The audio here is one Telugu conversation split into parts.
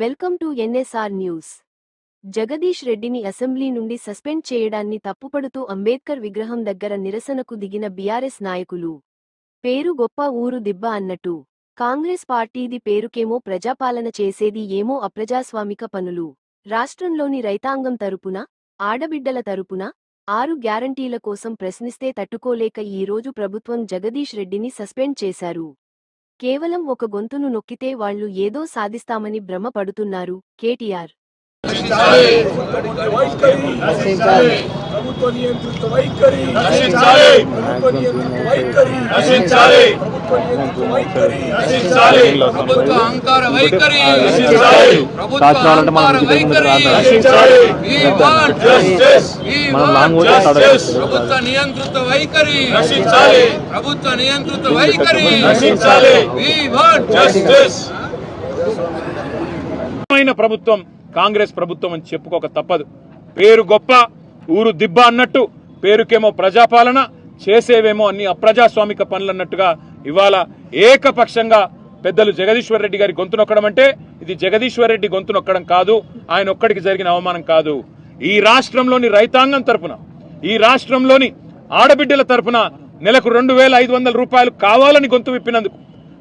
Welcome to NSR news. Jagadish రెడ్డిని అసెంబ్లీ నుండి సస్పెండ్ చేయడాన్ని తప్పుపడుతూ అంబేద్కర్ విగ్రహం దగ్గర నిరసనకు దిగిన బీఆర్ఎస్ నాయకులు. పేరు గొప్ప ఊరు దిబ్బ అన్నట్టు. కాంగ్రెస్ పార్టీది పేరుకేమో ప్రజాపాలన చేసేది ఏమో అప్రజాస్వామిక పనులు. రాష్ట్రంలోని రైతాంగం తరపున ఆడబిడ్డల తరపున ఆరు గ్యారంటీల కోసం ప్రశ్నిస్తే తట్టుకోలేక ఈ రోజు ప్రభుత్వం జగదీష్ రెడ్డిని సస్పెండ్ చేశారు. కేవలం ఒక గొంతును నొక్కితే వాళ్ళు ఏదో సాధిస్తామని భ్రమ పడుతున్నారు కేటీఆర్ ప్రభుత్వ నియంత్రిత వైఖరి. ప్రభుత్వ నియంత్రిత వైఖరి. ప్రభుత్వ అహంకార వైఖరి ప్రభుత్వ అహంకార వైఖరి ప్రభుత్వ నియంత్రిత వైఖరి ప్రభుత్వ నియంత్రిత వైఖరి ప్రభుత్వం కాంగ్రెస్ ప్రభుత్వం అని చెప్పుకోక తప్పదు. పేరు గొప్ప ఊరు దిబ్బ అన్నట్టు పేరుకేమో ప్రజాపాలన చేసేవేమో అన్ని అప్రజాస్వామిక పనులు అన్నట్టుగా ఇవాళ ఏకపక్షంగా పెద్దలు జగదీశ్వర్ రెడ్డి గారి గొంతు నొక్కడం అంటే ఇది జగదీశ్వర్ రెడ్డి గొంతు నొక్కడం కాదు ఆయన ఒక్కడికి జరిగిన అవమానం కాదు. ఈ రాష్ట్రంలోని రైతాంగం తరపున ఈ రాష్ట్రంలోని ఆడబిడ్డల తరపున నెలకు రెండు వేల ఐదు వందల రూపాయలు కావాలని గొంతు విప్పినందుకు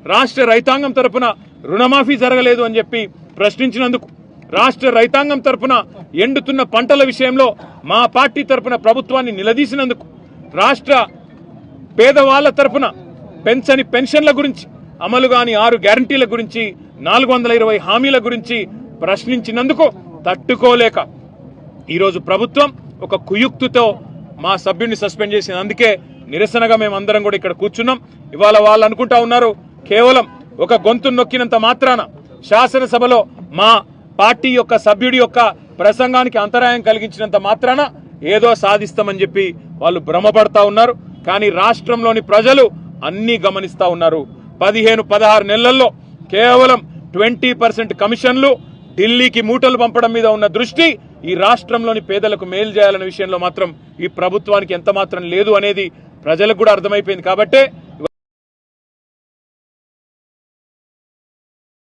రాష్ట్ర రైతాంగం తరపున రుణమాఫీ జరగలేదు అని చెప్పి ప్రశ్నించినందుకు రాష్ట్ర రైతాంగం తరపున ఎండుతున్న పంటల విషయంలో మా పార్టీ తరపున ప్రభుత్వాన్ని నిలదీసినందుకు రాష్ట్ర పేదవాళ్ళ తరపున పెంచని పెన్షన్ల గురించి అమలు కాని ఆరు గ్యారంటీల గురించి నాలుగు వందల ఇరవై హామీల గురించి ప్రశ్నించినందుకు తట్టుకోలేక ఈరోజు ప్రభుత్వం ఒక కుయుక్తితో మా సభ్యుడిని సస్పెండ్ చేసింది. అందుకే నిరసనగా మేము అందరం కూడా ఇక్కడ కూర్చున్నాం. ఇవాళ వాళ్ళు అనుకుంటా ఉన్నారు కేవలం ఒక గొంతు నొక్కినంత మాత్రాన శాసనసభలో మా పార్టీ యొక్క సభ్యుడి యొక్క ప్రసంగానికి అంతరాయం కలిగించినంత మాత్రాన ఏదో సాధిస్తామని చెప్పి వాళ్ళు భ్రమపడతా ఉన్నారు. కానీ రాష్ట్రంలోని ప్రజలు అన్నీ గమనిస్తూ ఉన్నారు. పదిహేను పదహారు నెలల్లో కేవలం ట్వంటీ పర్సెంట్ కమిషన్లు ఢిల్లీకి మూటలు పంపడం మీద ఉన్న దృష్టి ఈ రాష్ట్రంలోని పేదలకు మేలు చేయాలనే విషయంలో మాత్రం ఈ ప్రభుత్వానికి ఎంత మాత్రం లేదు అనేది ప్రజలకు కూడా అర్థమైపోయింది. కాబట్టే